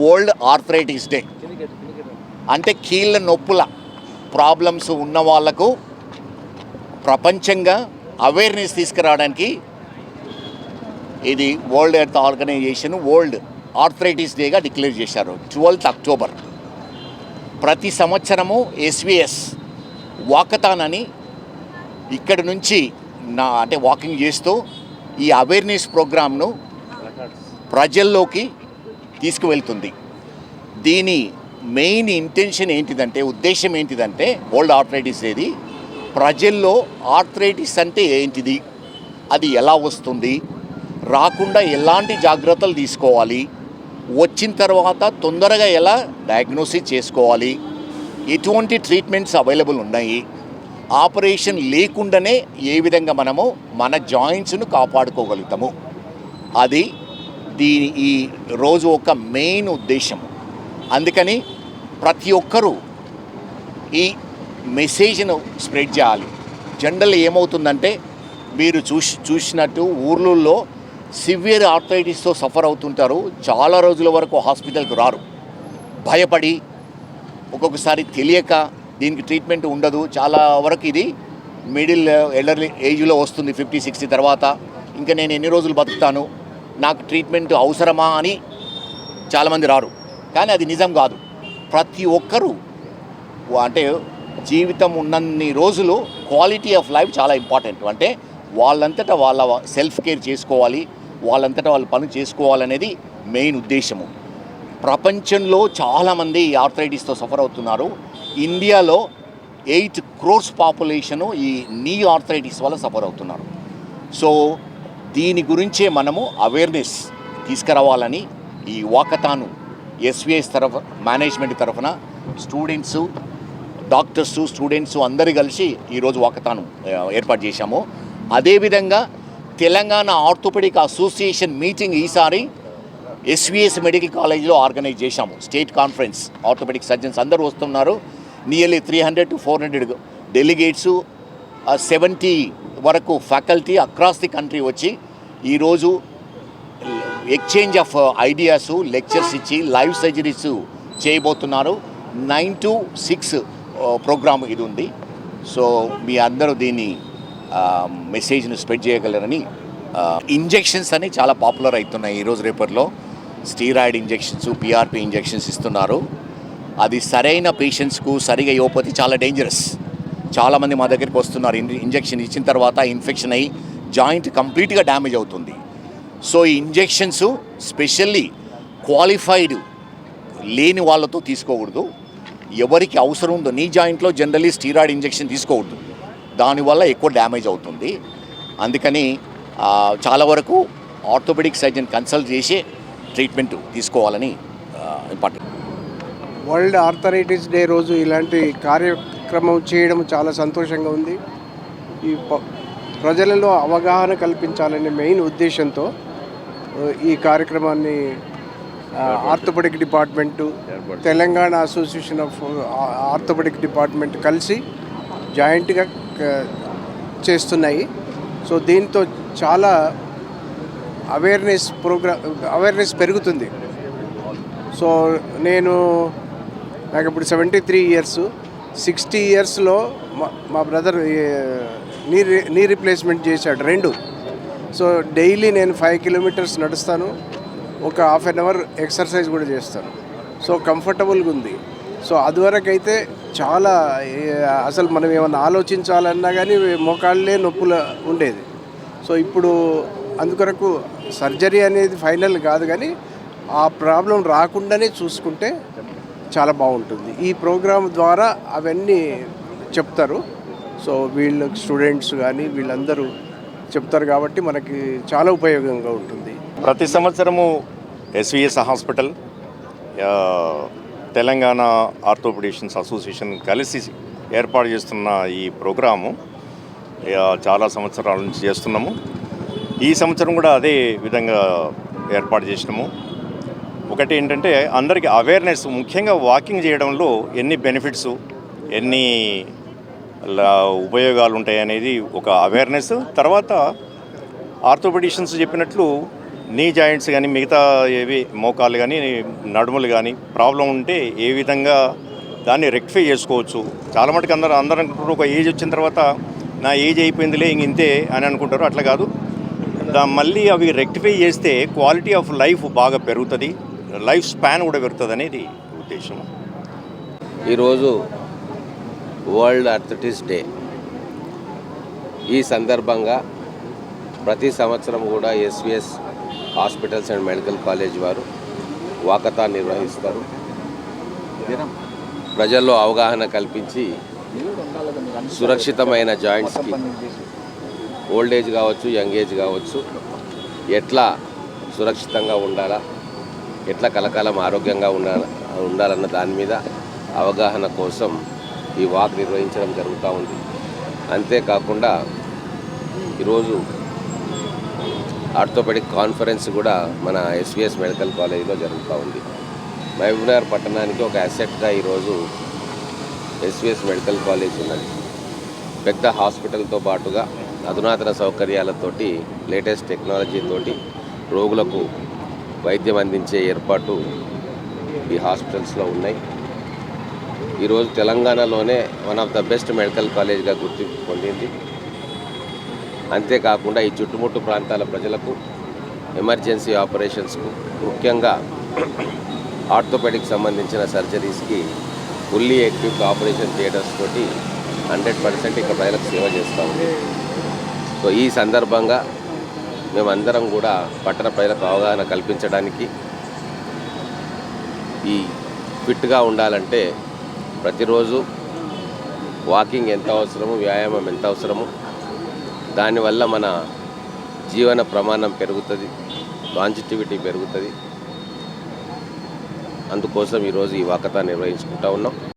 World arthritis day అంటే కీళ్ళ నొప్పుల ప్రాబ్లమ్స్ ఉన్న వాళ్ళకు ప్రపంచంగా అవేర్నెస్ తీసుకురావడానికి ఇది world health organisation world arthritis డేగా డిక్లేర్ చేశారు. ట్వెల్త్ అక్టోబర్ ప్రతి సంవత్సరము ఎస్విఎస్ వాకథాన్ అని ఇక్కడి నుంచి నా అంటే వాకింగ్ చేస్తూ ఈ అవేర్నెస్ ప్రోగ్రామ్ను ప్రజల్లోకి తీసుకువెళ్తుంది. దీని మెయిన్ ఇంటెన్షన్ ఏంటిదంటే ఉద్దేశం ఏంటిదంటే ఓల్డ్ ఆర్థరైటిస్ ఏది? ప్రజల్లో ఆర్థరైటిస్ అంటే ఏంటిది? అది ఎలా వస్తుంది? రాకుండా ఎలాంటి జాగ్రత్తలు తీసుకోవాలి? వచ్చిన తర్వాత తొందరగా ఎలా డయాగ్నోసిస్ చేసుకోవాలి? ఎటువంటి ట్రీట్మెంట్స్ అవైలబుల్ ఉన్నాయి? ఆపరేషన్ లేకుండానే ఏ విధంగా మనము మన జాయింట్స్ను కాపాడుకోగలుగుతాము? అది దీని ఈ రోజు ఒక మెయిన్ ఉద్దేశం. అందుకని ప్రతి ఒక్కరూ ఈ మెసేజ్ను స్ప్రెడ్ చేయాలి. జనరల్ ఏమవుతుందంటే మీరు చూసి చూసినట్టు ఊర్లలో సివియర్ ఆర్థరైటిస్తో సఫర్ అవుతుంటారు. చాలా రోజుల వరకు హాస్పిటల్కి రారు. భయపడి ఒక్కొక్కసారి తెలియక దీనికి ట్రీట్మెంట్ ఉండదు. చాలా వరకు ఇది మిడిల్ ఎల్డర్లీ ఏజ్లో వస్తుంది ఫిఫ్టీ సిక్స్టీ తర్వాత. ఇంకా నేను ఎన్ని రోజులు బతుకుతాను? నాకు ట్రీట్మెంట్ అవసరమా అని చాలామంది రారు. కానీ అది నిజం కాదు. ప్రతి ఒక్కరూ అంటే జీవితం ఉన్నన్ని రోజులు క్వాలిటీ ఆఫ్ లైఫ్ చాలా ఇంపార్టెంట్ అంటే వాళ్ళంతటా వాళ్ళ సెల్ఫ్ కేర్ చేసుకోవాలి వాళ్ళంతటా వాళ్ళ పని చేసుకోవాలనేది మెయిన్ ఉద్దేశము. ప్రపంచంలో చాలామంది ఈ ఆర్థరైటిస్తో సఫర్ అవుతున్నారు. ఇండియాలో ఎయిట్ క్రోర్స్ పాపులేషను ఈ నీ ఆర్థరైటిస్ వల్ల సఫర్ అవుతున్నారు. సో దీని గురించే మనము అవేర్నెస్ తీసుకురావాలని ఈ వాకతాను ఎస్విఎస్ తరఫు మేనేజ్మెంట్ తరఫున స్టూడెంట్స్ డాక్టర్స్ స్టూడెంట్స్ అందరు కలిసి ఈరోజు వాకతాను ఏర్పాటు చేశాము. అదేవిధంగా తెలంగాణ ఆర్థోపెడిక్ అసోసియేషన్ మీటింగ్ ఈసారి ఎస్విఎస్ మెడికల్ కాలేజ్లో ఆర్గనైజ్ చేశాము. స్టేట్ కాన్ఫరెన్స్ ఆర్థోపెడిక్ సర్జన్స్ అందరూ వస్తున్నారు. Nearly three hundred to four hundred delegates seventy వరకు ఫ్యాకల్టీ అక్రాస్ ది కంట్రీ వచ్చి ఈరోజు ఎక్స్చేంజ్ ఆఫ్ ఐడియాస్ లెక్చర్స్ ఇచ్చి లైవ్ సర్జరీస్ చేయబోతున్నారు. నైన్ టు సిక్స్ ప్రోగ్రామ్ ఇది ఉంది. సో మీ అందరూ దీన్ని మెసేజ్ను స్ప్రెడ్ చేయగలరని ఇంజెక్షన్స్ అని చాలా పాపులర్ అవుతున్నాయి ఈరోజు రేపట్లో. స్టీరాయిడ్ ఇంజెక్షన్స్ పిఆర్పి ఇంజెక్షన్స్ ఇస్తున్నారు. అది సరైన పేషెంట్స్కు సరిగా ఇవ్వకపోతే చాలా డేంజరస్ చాలామంది మా దగ్గరికి వస్తున్నారు ఇన్- ఇంజెక్షన్ ఇచ్చిన తర్వాత ఇన్ఫెక్షన్ అయ్యి జాయింట్ కంప్లీట్గా డ్యామేజ్ అవుతుంది. సో ఈ ఇంజెక్షన్స్ స్పెషల్లీ క్వాలిఫైడ్ లేని వాళ్ళతో తీసుకోకూడదు. ఎవరికి అవసరం ఉందో నీ జాయింట్లో జనరలీ స్టీరాయిడ్ ఇంజెక్షన్ తీసుకోకూడదు. దానివల్ల ఎక్కువ డ్యామేజ్ అవుతుంది. అందుకని చాలా వరకు ఆర్థోపెడిక్ సర్జన్ కన్సల్ట్ చేసే ట్రీట్మెంట్ తీసుకోవాలని ఇంపార్టెంట్. వరల్డ్ ఆర్థరైటిస్ డే రోజు ఇలాంటి కార్యక్రమం చేయడం చాలా సంతోషంగా ఉంది. ఈ ప్రజలలో అవగాహన కల్పించాలనే మెయిన్ ఉద్దేశంతో ఈ కార్యక్రమాన్ని orthopaedic department Telangana association of orthopaedic department కలిసి జాయింట్గా చేస్తున్నాయి. సో దీంతో చాలా అవేర్నెస్ ప్రోగ్రామ్ అవేర్నెస్ పెరుగుతుంది. సో నేను నాకు ఇప్పుడు సెవెంటీ త్రీ ఇయర్స్ సిక్స్టీ ఇయర్స్లో మా మా బ్రదర్ నీ నీ రిప్లేస్మెంట్ చేశాడు రెండు. సో డైలీ నేను ఫైవ్ కిలోమీటర్స్ నడుస్తాను. ఒక హాఫ్ అన్ అవర్ ఎక్సర్సైజ్ కూడా చేస్తాను. సో కంఫర్టబుల్గా ఉంది. సో అదివరకైతే చాలా అసలు మనం ఏమన్నా ఆలోచించాలన్నా కానీ మోకాళ్ళే నొప్పులు ఉండేది. సో ఇప్పుడు అందుకొరకు సర్జరీ అనేది ఫైనల్ కాదు కానీ ఆ ప్రాబ్లం రాకుండానే చూసుకుంటే చాలా బాగుంటుంది. ఈ ప్రోగ్రాం ద్వారా అవన్నీ చెప్తారు. సో వీళ్ళ స్టూడెంట్స్ కానీ వీళ్ళందరూ చెప్తారు కాబట్టి మనకి చాలా ఉపయోగంగా ఉంటుంది. ప్రతి సంవత్సరము SVS hospital Telangana orthopaedicians association కలిసి ఏర్పాటు చేస్తున్న ఈ ప్రోగ్రాము చాలా సంవత్సరాల నుంచి చేస్తున్నాము. ఈ సంవత్సరం కూడా అదే విధంగా ఏర్పాటు చేసినాము. ఒకటి ఏంటంటే అందరికీ అవేర్నెస్ ముఖ్యంగా వాకింగ్ చేయడంలో ఎన్ని బెనిఫిట్స్ ఎన్ని ఉపయోగాలు ఉంటాయి అనేది ఒక అవేర్నెస్ తర్వాత ఆర్థోపెడిషన్స్ చెప్పినట్లు నీ జాయింట్స్ కానీ మిగతా ఏవి మోకాలు కానీ నడుములు కానీ ప్రాబ్లం ఉంటే ఏ విధంగా దాన్ని రెక్టిఫై చేసుకోవచ్చు. చాలా మటుకు అందరూ అందరూ అనుకుంటారు ఒక ఏజ్ వచ్చిన తర్వాత నా ఏజ్ అయిపోయిందిలే ఇంక ఇంతే అని అనుకుంటారు. అట్లా కాదు. దా మళ్ళీ అవి రెక్టిఫై చేస్తే క్వాలిటీ ఆఫ్ లైఫ్ బాగా పెరుగుతుంది. లైఫ్ స్పాన్ కూడా పెరుగుతుంది అనేది ఉద్దేశం. ఈరోజు వరల్డ్ అర్థటిస్ డే. ఈ సందర్భంగా ప్రతి సంవత్సరం కూడా SVS hospitals and medical college వారు వాకతా నిర్వహిస్తారు. ప్రజల్లో అవగాహన కల్పించి సురక్షితమైన జాయింట్స్కి ఓల్డ్ ఏజ్ కావచ్చు యంగ్ ఏజ్ కావచ్చు ఎట్లా సురక్షితంగా ఉండాలా ఎట్లా కలకాలం ఆరోగ్యంగా ఉండాల ఉండాలన్న దాని మీద అవగాహన కోసం ఈ వాక్ నిర్వహించడం జరుగుతూ ఉంది. అంతేకాకుండా ఈరోజు ఆర్థోపెడిక్ కాన్ఫరెన్స్ కూడా మన ఎస్విఎస్ మెడికల్ కాలేజీలో జరుగుతూ ఉంది. మహబూబ్నగర్ పట్టణానికి ఒక అసెట్గా ఈరోజు ఎస్విఎస్ మెడికల్ కాలేజ్ ఉన్నది. పెద్ద హాస్పిటల్తో పాటుగా అధునాతన సౌకర్యాలతోటి లేటెస్ట్ టెక్నాలజీతోటి రోగులకు వైద్యం అందించే ఏర్పాటు ఈ హాస్పిటల్స్లో ఉన్నాయి. ఈరోజు తెలంగాణలోనే one of the best medical కాలేజ్గా గుర్తింపు పొందింది. అంతేకాకుండా ఈ చుట్టుముట్టు ప్రాంతాల ప్రజలకు ఎమర్జెన్సీ ఆపరేషన్స్కు ముఖ్యంగా ఆర్థోపెడిక్ సంబంధించిన సర్జరీస్కి ఫుల్లీ ఎక్విప్ ఆపరేషన్ థియేటర్స్ తోటి హండ్రెడ్ పర్సెంట్ ఇక్కడ ప్రజలకు సేవ చేస్తూ ఉంది. సో ఈ సందర్భంగా మేమందరం కూడా పట్టణ ప్రజలకు అవగాహన కల్పించడానికి ఈ ఫిట్గా ఉండాలంటే ప్రతిరోజు వాకింగ్ ఎంత అవసరము వ్యాయామం ఎంత అవసరము దానివల్ల మన జీవన ప్రమాణం పెరుగుతుంది లాంజిటివిటీ పెరుగుతుంది. అందుకోసం ఈరోజు ఈ వాకతా నిర్వహించుకుంటా ఉన్నాం.